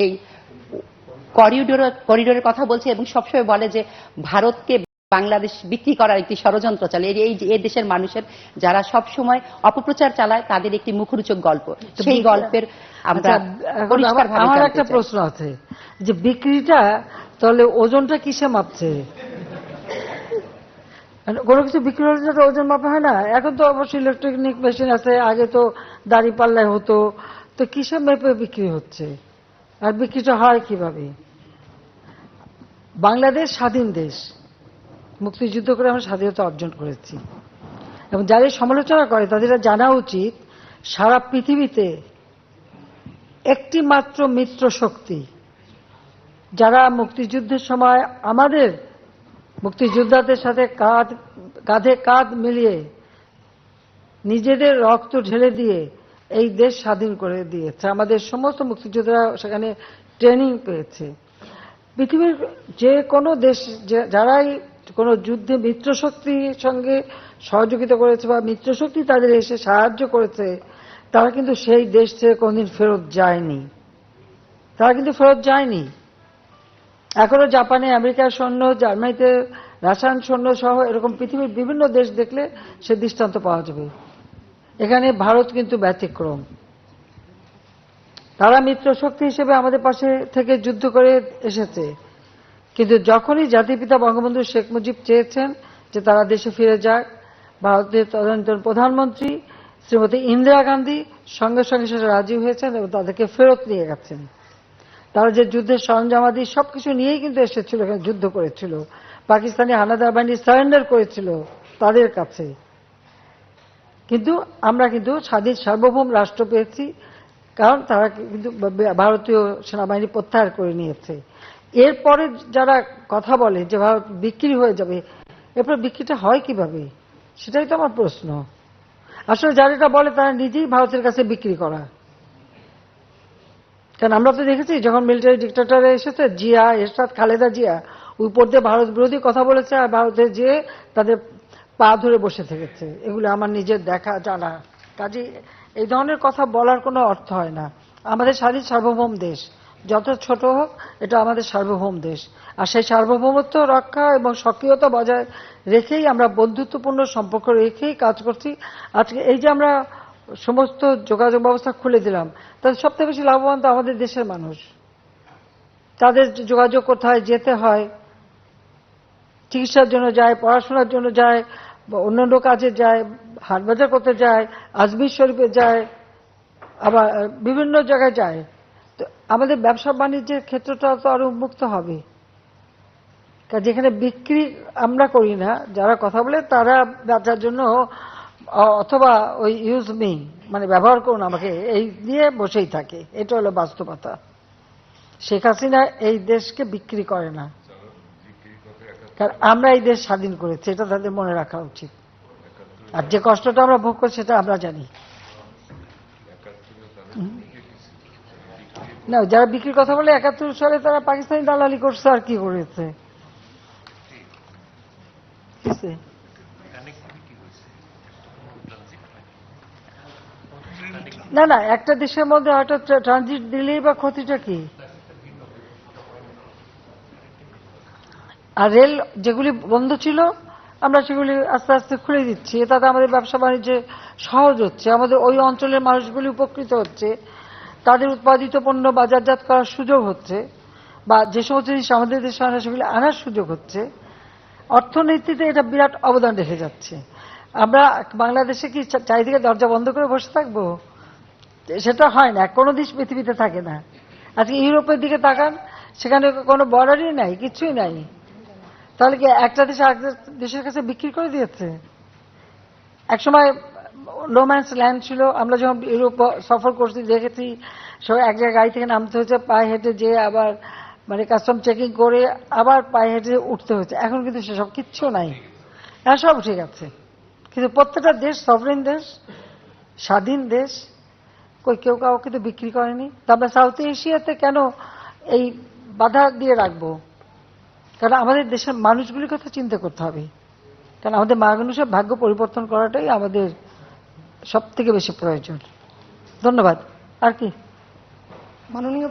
এই করিডোর করিডোরের কথা বলছে এবং সবসময় বলে যে ভারতকে বাংলাদেশ বিক্রি করার একটি ষড়যন্ত্র চলে এই এই দেশের মানুষের যারা সব সময় অপপ্রচার চালায় তাদের একটি মুখরোচক গল্প। সেই গল্পের আমরা আচ্ছা, আমার- একটা প্রশ্ন আছে যে বিক্রিটা তাহলে ওজনটা কিসে মাপছে? কোনো কিছু বিক্রি হলে যেটা ওজন মাপা হয় না? এখন তো অবশ্যই ইলেকট্রনিক মেশিন আছে আগে তো দাড়ি পাল্লায় হতো তো কিসে মেপে বিক্রি হচ্ছে? আর বিক্রিটা হয় কীভাবে? বাংলাদেশ স্বাধীন দেশ। মুক্তিযুদ্ধ করে আমরা স্বাধীনতা অর্জন করেছি। এবং যারা সমালোচনা করে, তাদের জানা উচিত, সারা পৃথিবীতে একটি মাত্র মিত্র শক্তি, যারা মুক্তিযুদ্ধের সময় আমাদের মুক্তিযোদ্ধাদের সাথে কাঁধ, কাঁধে কাঁধ মিলিয়ে নিজেদের রক্ত ঢেলে দিয়ে এই দেশ স্বাধীন করে দিয়েছে। আমাদের সমস্ত মুক্তিযোদ্ধারা সেখানে ট্রেনিং পেয়েছে। পৃথিবীর যে কোনো দেশ যারাই কোনো যুদ্ধে মিত্রশক্তির সঙ্গে সহযোগিতা করেছে বা মিত্রশক্তি তাদের এসে সাহায্য করেছে, তারা কিন্তু সেই দেশ থেকে কোনদিন ফেরত যায়নি। তারা কিন্তু ফেরত যায়নি। এখনও জাপানে, আমেরিকার সৈন্য, জার্মানিতে রাসায়ন সৈন্য সহ এরকম পৃথিবীর বিভিন্ন দেশ দেখলে সে দৃষ্টান্ত পাওয়া যাবে। এখানে ভারত কিন্তু ব্যতিক্রম। তারা মিত্র শক্তি হিসেবে আমাদের পাশে থেকে যুদ্ধ করে এসেছে। কিন্তু যখনই জাতিপিতা বঙ্গবন্ধু শেখ মুজিব চেয়েছেন যে তারা দেশে ফিরে যাক, ভারতের তদানীন্তন প্রধানমন্ত্রী শ্রীমতী ইন্দিরা গান্ধী সঙ্গে সঙ্গে সেটা রাজি হয়েছেন এবং তাদেরকে ফেরত নিয়ে গেছেন। তারা যে যুদ্ধের সরঞ্জামাদি সবকিছু নিয়েই কিন্তু এসেছিল, এখানে যুদ্ধ করেছিল। পাকিস্তানি হানাদার বাহিনী সারেন্ডার করেছিল তাদের কাছে। কিন্তু আমরা কিন্তু স্বাধীন সার্বভৌম রাষ্ট্র পেয়েছি, কারণ তারা কিন্তু ভারতীয় সেনাবাহিনী প্রত্যাহার করে নিয়েছে। এরপরে যারা কথা বলে যে ভারত বিক্রি হয়ে যাবে, এরপর বিক্রিটা হয় কীভাবে? সেটাই তো আমার প্রশ্ন। আসলে যারা এটা বলে, তারা নিজেই ভারতের কাছে বিক্রি করা। কারণ আমরা তো দেখেছি, যখন মিলিটারি ডিক্টেটর এসেছে, জিয়া, এরশাদ, খালেদা জিয়া, উপর দিয়ে ভারত বিরোধী কথা বলেছে, আর ভারতে যেয়ে তাদের পা ধরে বসে থেকেছে। এগুলো আমার নিজের দেখা, জানা। কাজে এই ধরনের কথা বলার কোনো অর্থ হয় না। আমাদের স্বাধীন সার্বভৌম দেশ। যত ছোট হোক, এটা আমাদের সার্বভৌম দেশ। আর সেই সার্বভৌমত্ব রক্ষা এবং সক্রিয়তা বজায় রেখেই আমরা বন্ধুত্বপূর্ণ সম্পর্ক রেখেই কাজ করছি। আজকে এই যে আমরা সমস্ত যোগাযোগ ব্যবস্থা খুলে দিলাম তাদের সবথেকে বেশি লাভবান তো আমাদের দেশের মানুষ। তাদের যোগাযোগ কোথায় যেতে হয়, চিকিৎসার জন্য যায়, পড়াশোনার জন্য যায় বা অন্যান্য কাজে যায়, হাট বাজার করতে যায়, আজমির শরীফে যায়, আবার বিভিন্ন জায়গায় যায়। তো আমাদের ব্যবসা বাণিজ্যের ক্ষেত্রটা তো আরও উন্মুক্ত হবে। যেখানে বিক্রি আমরা করি না, যারা কথা বলে তারা বেচার জন্য অথবা ওই ইউজ মি মানে ব্যবহার করুন আমাকে, এই দিয়ে বসেই থাকে। এটা হলো বাস্তবতা। শেখ হাসিনা এই দেশকে বিক্রি করে না। কারণ আমরা এই দেশ স্বাধীন করেছি, এটা তাদের মনে রাখা উচিত। আর যে কষ্টটা আমরা ভোগ করছি সেটা আমরা জানি। না, যারা বিক্রির কথা বলে, একাত্তর সালে তারা পাকিস্তানি দালালি করছে, আর কি করেছে? না না, একটা দেশের মধ্যে হয়তো ট্রানজিট দিলেই বা ক্ষতিটা কি? আর রেল যেগুলি বন্ধ ছিল, আমরা সেগুলি আস্তে আস্তে খুলে দিচ্ছি। তাতে আমাদের ব্যবসা বাণিজ্যে সহজ হচ্ছে। আমাদের ওই অঞ্চলের মানুষগুলি উপকৃত হচ্ছে। তাদের উৎপাদিত পণ্য বাজারজাত করার সুযোগ হচ্ছে। বা যে সমস্ত জিনিস আমাদের দেশে আনা, সেগুলি আনার সুযোগ হচ্ছে। অর্থনীতিতে এটা বিরাট অবদান রেখে যাচ্ছে। আমরা বাংলাদেশে কি চারিদিকে দরজা বন্ধ করে বসে থাকব? সেটা হয় না। কোনো দেশ পৃথিবীতে থাকে না। আজকে ইউরোপের দিকে তাকান, সেখানে কোনো বর্ডারই নাই, কিছুই নাই। তাহলে কি একটা দেশ আরেক দেশের কাছে বিক্রি করে দিয়েছে? একসময় রোম্যান্স ল্যান্ড ছিল, আমরা যখন ইউরোপ সফর করছি, দেখেছি সবাই এক জায়গায় গাড়ি থেকে নামতে হয়েছে, পায়ে হেঁটে যেয়ে আবার মানে কাস্টম চেকিং করে আবার পায়ে হেঁটে উঠতে হয়েছে। এখন কিন্তু সেসব কিচ্ছু নাই। হ্যাঁ সব ঠিক আছে। কিন্তু প্রত্যেকটা দেশ সভরেন দেশ, স্বাধীন দেশ, কই কেউ কাউকে তো বিক্রি করেনি। তা আমরা সাউথ এশিয়াতে কেন এই বাধা দিয়ে রাখব? কারণ আমাদের দেশের মানুষগুলির কথা চিন্তা করতে হবে। কারণ আমাদের মানুষের ভাগ্য পরিবর্তন করাটাই আমাদের সব থেকে বেশি প্রয়োজন। ধন্যবাদ। আর কি? মাননীয়